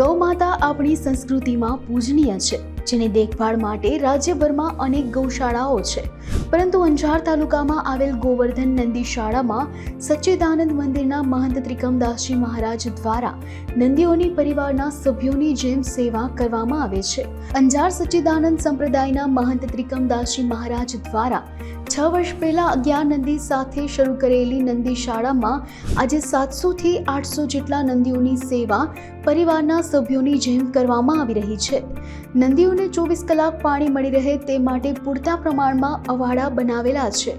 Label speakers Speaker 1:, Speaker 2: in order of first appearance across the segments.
Speaker 1: ગૌમાતા આપણી સંસ્કૃતિમાં પૂજનીય છે, જેની દેખભાળ માટે રાજ્યભરમાં અનેક ગૌશાળાઓ છે. પરંતુ અંજાર તાલુકામાં આવેલ ગોવર્ધન નંદી શાળામાં સચ્ચિદાનંદ મંદિરના મહંત ત્રિકમદાસજી મહારાજ દ્વારા નંદીઓની પરિવારના સભ્યોની જેમ સેવા કરવામાં આવે છે. અંજાર સચ્ચિદાનંદ સંપ્રદાયના મહંત ત્રિકમદાસજી મહારાજ દ્વારા છ વર્ષ પહેલાં અગિયાર નંદી સાથે શરૂ કરેલી નંદી શાળામાં આજે સાતસોથી આઠસો જેટલા નંદીઓની સેવા પરિવારના સભ્યોની જેમ કરવામાં આવી રહી છે. નંદીઓને ચોવીસ કલાક પાણી મળી રહે તે માટે પૂરતા પ્રમાણમાં અવાડા બનાવેલા છે.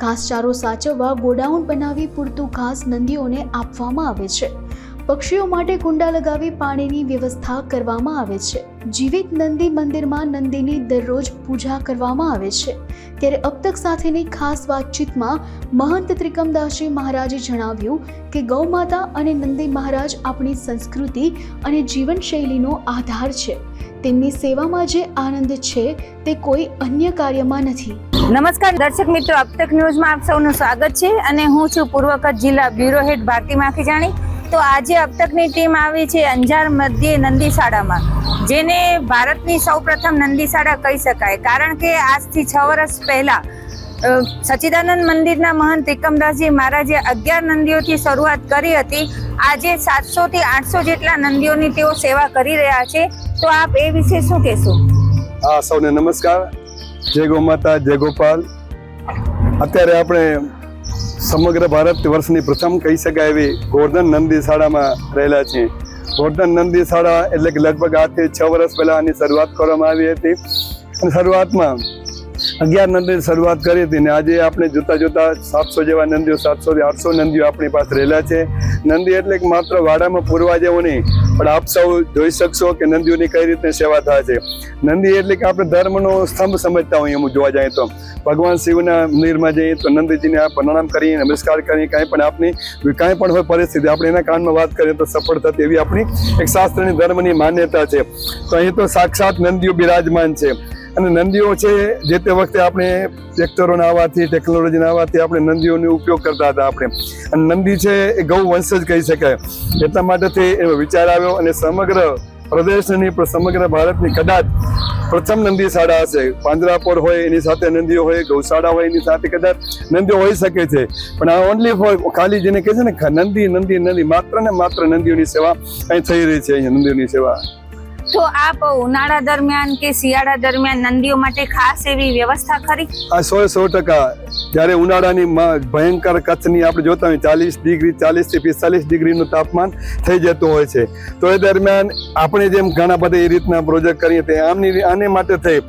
Speaker 1: ઘાસચારો સાચવવા ગોડાઉન બનાવી પૂરતું ઘાસ નંદીઓને આપવામાં આવે છે. પક્ષીઓ માટે કુંડા લગાવી પાણીની વ્યવસ્થા કરવામાં આવે છે. જીવિત નંદી મંદિરમાં નંદીની દરરોજ પૂજા કરવામાં આવે છે. ત્યારે અબતક સાથેની ખાસ વાતચીતમાં મહંત ત્રિકમદાસજી મહારાજે જણાવ્યું કે ગૌમાતા અને નંદી મહારાજ આપણી સંસ્કૃતિ અને જીવનશૈલીનો આધાર છે. તેમની સેવામાં જે આનંદ છે તે કોઈ અન્ય કાર્યમાં નથી.
Speaker 2: નમસ્કાર દર્શક મિત્રો અબતક ન્યૂઝમાં આપ સૌનું સ્વાગત છે અને હું છું પૂર્વ કચ્છ જિલ્લા બ્યુરો હેડ ભારતી માખીજાણી તો આજે અબતકની ટીમ આવી છે અંજાર મધ્ય નંદીશાળામાં જેને ભારતની સૌપ્રથમ નંદીશાળા કહી શકાય. કારણ કે આજથી છ વર્ષ પહેલા સચિદાનંદ મંદિરના મહંત એકમદાસજી મહારાજે અગિયાર નંદીઓથી શરૂઆત કરી હતી. આજે સાતસો થી આઠસો જેટલા નંદીઓની તેઓ સેવા કરી રહ્યા છે. તો આપ એ વિશે શું કહેશો?
Speaker 3: સૌને નમસ્કાર. જય ગૌ માતા, જય ગોપાલ. અત્યારે આપણે સમગ્ર ભારત વર્ષની પ્રથમ કહી શકાય એવી ગોર્ધન નંદી શાળામાં રહેલા છીએ ગોર્ધન નંદી શાળા એટલે કે લગભગ આજથી છ વર્ષ પહેલાં આની શરૂઆત કરવામાં આવી હતી. અને શરૂઆતમાં અગિયાર નંદી શરૂઆત કરી હતી ને આજે આપણે જોતા જોતા સાતસો જેવા નંદીઓ, સાતસો થી આઠસો નંદીઓ આપણી પાસે રહેલા છે. નંદી એટલે માત્ર વાડામાં પૂરવા જેવું નહીં, પણ આપ સૌ જોઈ શકશો કે નંદીઓની કઈ રીતે સેવા થાય છે. નંદી એટલે કે આપણે ધર્મનો સ્તંભ સમજતા હોઈએ એમ જોવા જઈએ તો. ભગવાન શિવના મંદિરમાં જઈએ તો નંદીજીને આ પ્રણામ કરીએ નમસ્કાર કરી કાંઈ પણ આપની, કાંઈ પણ હોય પરિસ્થિતિ, આપણે એના કાનમાં વાત કરીએ તો સફળ થતી એવી આપણી એક શાસ્ત્રની ધર્મની માન્યતા છે. તો અહીં તો સાક્ષાત નંદીઓ બિરાજમાન છે. અને નંદીઓ છે, જે તે વખતે આપણે ટ્રેક્ટરોના આવવાથી, ટેકનોલોજીના આવવાથી આપણે નંદીઓનો ઉપયોગ કરતા હતા આપણે. અને નંદી છે, એ ગૌ વંશ જ કહી શકાય. એટલા માટેથી એનો વિચાર આવ્યો અને સમગ્ર પ્રદેશની પણ સમગ્ર ભારતની કદાચ પ્રથમ નંદી શાળા હશે. પાંજરાપોર હોય એની સાથે નંદીઓ હોય, ગૌશાળા હોય એની સાથે કદાચ નંદીઓ હોઈ શકે છે. પણ આ ઓનલી ફોર ખાલી જેને કહે છે ને નંદી નંદી નંદી, માત્ર ને માત્ર નંદીઓની સેવા અહીં થઈ રહી છે, અહીંયા નંદીઓની સેવા.
Speaker 2: તો આપ ઉનાળા દરમિયાન કે શિયાળા દરમિયાન નંદીઓ માટે ખાસ એવી વ્યવસ્થા ખરી?
Speaker 3: આ સો સો ટકા. જ્યારે ઉનાળાની ભયંકર કચ્છની આપણે જોતા હોય ચાલીસ ડિગ્રી, ચાલીસથી પિસ્તાલીસ ડિગ્રીનું તાપમાન થઈ જતું હોય છે. તો એ દરમિયાન આપણે જેમ ઘણા બધા એ રીતના પ્રોજેક્ટ કરીએ તે આમની આને માટે થઈ.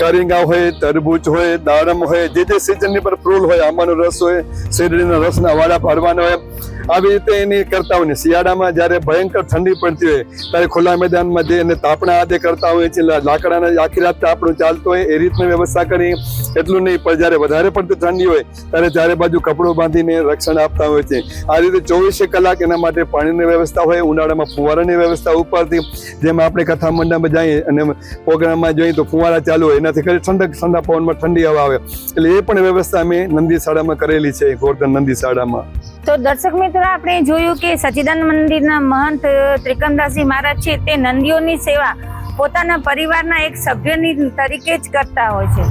Speaker 3: કરિંગા હોય, તરબૂચ હોય, દાડમ હોય, જે જે સિઝનની પર ફૂલ હોય, આંબાનો રસ હોય, શેરડીના રસના વાડા પાડવાના હોય આવી રીતે એની કરતા હોય ને. શિયાળામાં જ્યારે ભયંકર ઠંડી પડતી હોય, ત્યારે ખુલ્લા મેદાનમાં જે એને તાપણા આદે કરતા હોય છે. લાકડાના આખી રાત આપણું ચાલતું હોય, એ રીતની વ્યવસ્થા કરી. એટલું નહીં, પણ જ્યારે વધારે પડતી ઠંડી હોય, ત્યારે ચારે બાજુ કપડું બાંધીને રક્ષણ આપતા હોય છે. આ રીતે ચોવીસે કલાક એના માટે પાણીની વ્યવસ્થા હોય, ઉનાળામાં ફુવારાની વ્યવસ્થા ઉપરથી, જેમ આપણે કથા મંડપમાં જઈએ અને પ્રોગ્રામમાં જોઈએ તો ફુવારા ચાલુ હોય. એનાથી ખરી ઠંડક, ઠંડા પવનમાં ઠંડી હવા આવે. એટલે એ પણ વ્યવસ્થા અમે નંદી શાળામાં કરેલી છે ગોર્ધન નંદી શાળામાં.
Speaker 2: તો દર્શક મિત્રો આપણે જોયું કે સચિદાન મંદિરના મહંત ત્રિકમદાસજી મહારાજ છે, તે નંદીઓની સેવા પોતાના પરિવારના એક સભ્યની તરીકે જ કરતા હોય છે.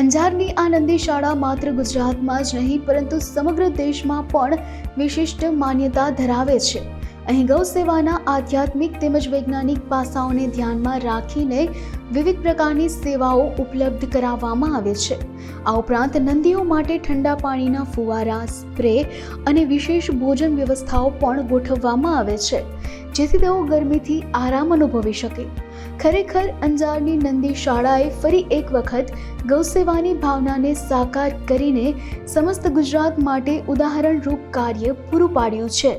Speaker 1: અંજારની આ નંદી શાળા માત્ર ગુજરાતમાં જ નહીં, પરંતુ સમગ્ર દેશમાં પણ વિશિષ્ટ માન્યતા ધરાવે છે. અહીં ગૌ સેવાના આધ્યાત્મિક તેમજ વૈજ્ઞાનિક પાસાઓને ધ્યાનમાં રાખીને વિવિધ પ્રકારની સેવાઓ ઉપલબ્ધ કરાવવામાં આવે છે. આ ઉપરાંત નંદીઓ માટે ઠંડા પાણીના ફુવારા, સ્પ્રે અને વિશેષ ભોજન વ્યવસ્થાઓ પણ ગોઠવવામાં આવે છે, જેથી તેઓ ગરમીથી આરામ અનુભવી શકે. ખરેખર, અંજારની નંદી શાળાએ ફરી એક વખત ગૌસેવાની ભાવનાને સાકાર કરીને સમસ્ત ગુજરાત માટે ઉદાહરણરૂપ કાર્ય પૂરું પાડ્યું છે.